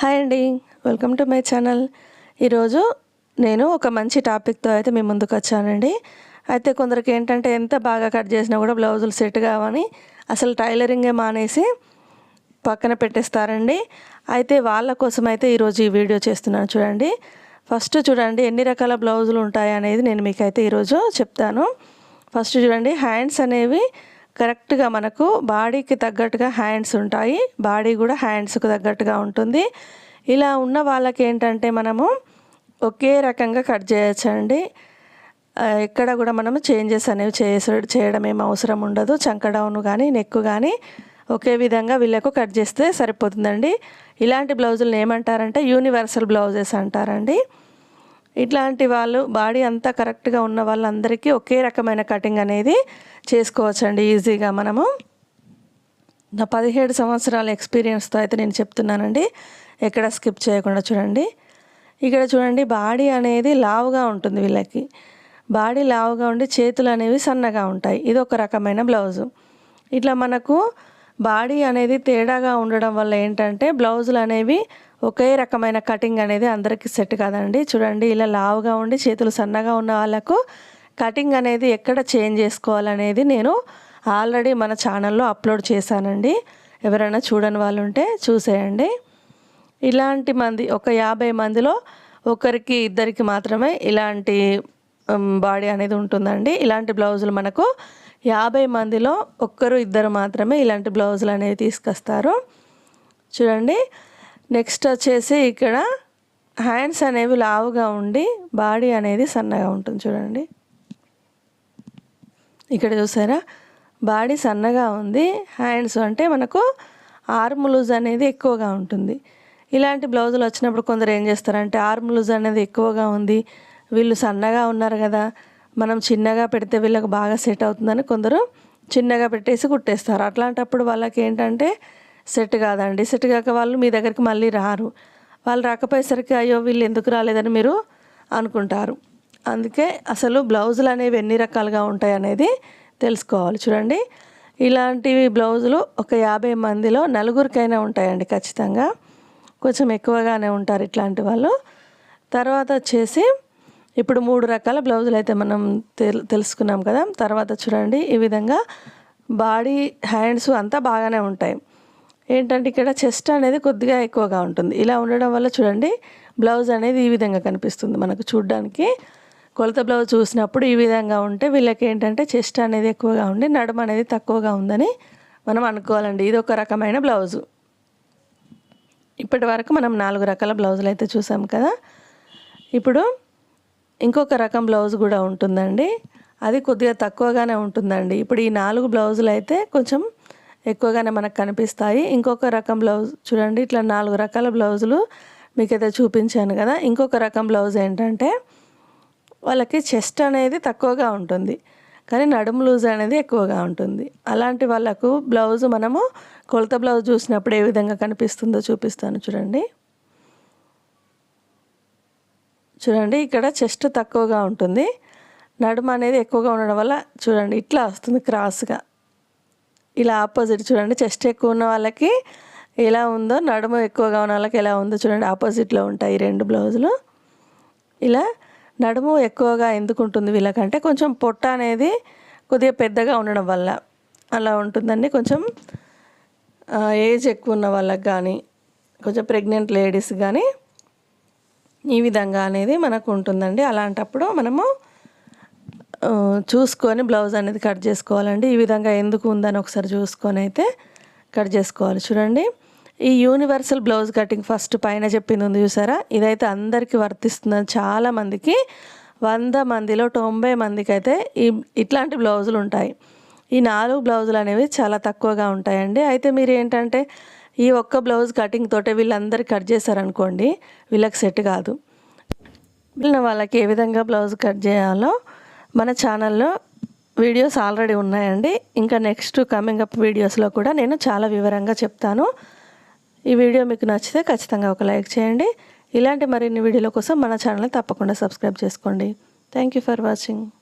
Hi అండి. Welcome to my channel. ఈరోజు నేను ఒక మంచి టాపిక్తో అయితే మీ ముందుకు వచ్చానండి. అయితే కొందరికి ఏంటంటే ఎంత బాగా కట్ చేసినా కూడా బ్లౌజులు సెట్ కావని అసలు టైలరింగే మానేసి పక్కన పెట్టేస్తారండి. అయితే వాళ్ళ కోసం అయితే ఈరోజు ఈ వీడియో చేస్తున్నాను చూడండి. ఫస్ట్ చూడండి ఎన్ని రకాల బ్లౌజులు ఉంటాయి అనేది నేను మీకైతే ఈరోజు చెప్తాను. ఫస్ట్ చూడండి హ్యాండ్స్ అనేవి కరెక్ట్గా మనకు బాడీకి తగ్గట్టుగా హ్యాండ్స్ ఉంటాయి. బాడీ కూడా హ్యాండ్స్కి తగ్గట్టుగా ఉంటుంది. ఇలా ఉన్న వాళ్ళకి ఏంటంటే మనము ఒకే రకంగా కట్ చేయొచ్చండి. ఎక్కడ కూడా మనము చేంజెస్ అనేవి చేస చేయడం ఏం అవసరం ఉండదు. చంక డౌన్ కానీ నెక్ కానీ ఒకే విధంగా వీళ్ళకు కట్ చేస్తే సరిపోతుందండి. ఇలాంటి బ్లౌజులను ఏమంటారంటే యూనివర్సల్ బ్లౌజెస్ అంటారండి. ఇట్లాంటి వాళ్ళు బాడీ అంతా కరెక్ట్గా ఉన్న వాళ్ళందరికీ ఒకే రకమైన కటింగ్ అనేది చేసుకోవచ్చండి ఈజీగా మనము. నా పదిహేడు సంవత్సరాల ఎక్స్పీరియన్స్తో అయితే నేను చెప్తున్నానండి. ఎక్కడ స్కిప్ చేయకుండా చూడండి. ఇక్కడ చూడండి బాడీ అనేది లావుగా ఉంటుంది వీళ్ళకి. బాడీ లావుగా ఉండి చేతులు అనేవి సన్నగా ఉంటాయి. ఇది ఒక రకమైన బ్లౌజు ఇట్లా మనకు బాడీ అనేది తేడాగా ఉండడం వల్ల ఏంటంటే బ్లౌజులు అనేవి ఒకే రకమైన కటింగ్ అనేది అందరికీ సెట్ కాదండి. చూడండి ఇలా లావుగా ఉండి చేతులు సన్నగా ఉన్న వాళ్ళకు కటింగ్ అనేది ఎక్కడ చేంజ్ చేసుకోవాలనేది నేను ఆల్రెడీ మన ఛానల్లో అప్లోడ్ చేశానండి. ఎవరైనా చూడని వాళ్ళు ఉంటే చూసేయండి. ఇలాంటి మంది ఒక యాభై మందిలో ఒకరికి ఇద్దరికి మాత్రమే ఇలాంటి బాడీ అనేది ఉంటుందండి. ఇలాంటి బ్లౌజులు మనకు యాభై మందిలో ఒక్కరు ఇద్దరు మాత్రమే ఇలాంటి బ్లౌజులు అనేవి తీసుకొస్తారు. చూడండి నెక్స్ట్ వచ్చేసి ఇక్కడ హ్యాండ్స్ అనేవి లావుగా ఉండి బాడీ అనేది సన్నగా ఉంటుంది చూడండి. ఇక్కడ చూసారా? బాడీ సన్నగా ఉంది. హ్యాండ్స్ అంటే మనకు ఆర్మ్ లూజ్ అనేది ఎక్కువగా ఉంటుంది. ఇలాంటి బ్లౌజులు వచ్చినప్పుడు కొందరు ఏం చేస్తారంటే ఆర్మ్ లూజ్ అనేది ఎక్కువగా ఉంది. వీళ్ళు సన్నగా ఉన్నారు కదా. మనం చిన్నగా పెడితే వీళ్ళకి బాగా సెట్ అవుతుందని కొందరు చిన్నగా పెట్టేసి కుట్టేస్తారు. అట్లాంటప్పుడు వాళ్ళకి ఏంటంటే సెట్ కాదండి. సెట్ కాక వాళ్ళు మీ దగ్గరికి మళ్ళీ రారు. వాళ్ళు రాకపోయేసరికి అయ్యో వీళ్ళు ఎందుకు రాలేదని మీరు అనుకుంటారు. అందుకే అసలు బ్లౌజులు అనేవి ఎన్ని రకాలుగా ఉంటాయి అనేది తెలుసుకోవాలి. చూడండి. ఇలాంటివి బ్లౌజులు ఒక యాభై మందిలో నలుగురికైనా ఉంటాయండి ఖచ్చితంగా. కొంచెం ఎక్కువగానే ఉంటారు ఇట్లాంటి వాళ్ళు. తర్వాత వచ్చేసి ఇప్పుడు మూడు రకాల బ్లౌజులు అయితే మనం తెల్ తెలుసుకున్నాం కదా. తర్వాత చూడండి. ఈ విధంగా బాడీ హ్యాండ్స్ అంతా బాగానే ఉంటాయి. ఏంటంటే ఇక్కడ చెస్ట్ అనేది కొద్దిగా ఎక్కువగా ఉంటుంది. ఇలా ఉండడం వల్ల చూడండి బ్లౌజ్ అనేది ఈ విధంగా కనిపిస్తుంది మనకు చూడడానికి. కొలత బ్లౌజ్ చూసినప్పుడు ఈ విధంగా ఉంటే వీళ్ళకి ఏంటంటే చెస్ట్ అనేది ఎక్కువగా ఉండి నడుము అనేది తక్కువగా ఉందని మనం అనుకోవాలండి. ఇది ఒక రకమైన బ్లౌజు. ఇప్పటి వరకు మనం నాలుగు రకాల బ్లౌజులు అయితే చూసాం కదా. ఇప్పుడు ఇంకొక రకం బ్లౌజ్ కూడా ఉంటుందండి. అది కొద్దిగా తక్కువగానే ఉంటుందండి. ఇప్పుడు ఈ నాలుగు బ్లౌజులు అయితే కొంచెం ఎక్కువగానే మనకు కనిపిస్తాయి. ఇంకొక రకం బ్లౌజ్ చూడండి ఇట్లా నాలుగు రకాల బ్లౌజులు మీకైతే చూపించాను కదా. ఇంకొక రకం బ్లౌజ్ ఏంటంటే వాళ్ళకి చెస్ట్ అనేది తక్కువగా ఉంటుంది కానీ నడుము లూజ్ అనేది ఎక్కువగా ఉంటుంది. అలాంటి వాళ్ళకు బ్లౌజ్ మనము కొలత బ్లౌజ్ చూసినప్పుడు ఏ విధంగా కనిపిస్తుందో చూపిస్తాను చూడండి. చూడండి ఇక్కడ చెస్ట్ తక్కువగా ఉంటుంది. నడుము అనేది ఎక్కువగా ఉండడం వల్ల చూడండి ఇట్లా వస్తుంది క్రాస్గా. ఇలా ఆపోజిట్ చూడండి చెస్ట్ ఎక్కువ ఉన్న వాళ్ళకి ఎలా ఉందో నడుము ఎక్కువగా ఉన్న వాళ్ళకి ఎలా ఉందో చూడండి ఆపోజిట్లో ఉంటాయి రెండు బ్లౌజులు. ఇలా నడుము ఎక్కువగా ఎందుకు ఉంటుంది వీళ్ళకంటే కొంచెం పొట్ట అనేది కొద్దిగా పెద్దగా ఉండడం వల్ల అలా ఉంటుందండి. కొంచెం ఏజ్ ఎక్కువ ఉన్న వాళ్ళకి కానీ కొంచెం ప్రెగ్నెంట్ లేడీస్ కానీ ఈ విధంగా అనేది మనకు ఉంటుందండి. అలాంటప్పుడు మనము చూసుకొని బ్లౌజ్ అనేది కట్ చేసుకోవాలండి. ఈ విధంగా ఎందుకు ఉందని ఒకసారి చూసుకొని అయితే కట్ చేసుకోవాలి. చూడండి. ఈ యూనివర్సల్ బ్లౌజ్ కటింగ్ ఫస్ట్ పైన చెప్పింది ఉంది చూసారా? ఇదైతే అందరికీ వర్తిస్తుంది చాలా మందికి వంద మందిలో తొంభై మందికి అయితే ఈ ఇట్లాంటి బ్లౌజులు ఉంటాయి. ఈ నాలుగు బ్లౌజులు అనేవి చాలా తక్కువగా ఉంటాయండి. అయితే మీరు ఏంటంటే ఈ ఒక్క బ్లౌజ్ కటింగ్ తోటే వీళ్ళందరూ కట్ చేశారనుకోండి వీళ్ళకి సెట్ కాదు. వాళ్ళకి ఏ విధంగా బ్లౌజ్ కట్ చేయాలో మన ఛానల్లో వీడియోస్ ఆల్రెడీ ఉన్నాయండి. ఇంకా నెక్స్ట్ కమింగ్ అప్ వీడియోస్లో కూడా నేను చాలా వివరంగా చెప్తాను. ఈ వీడియో మీకు నచ్చితే ఖచ్చితంగా ఒక లైక్ చేయండి. ఇలాంటి మరిన్ని వీడియోల కోసం మన ఛానల్ని తప్పకుండా సబ్స్క్రైబ్ చేసుకోండి. Thank you for watching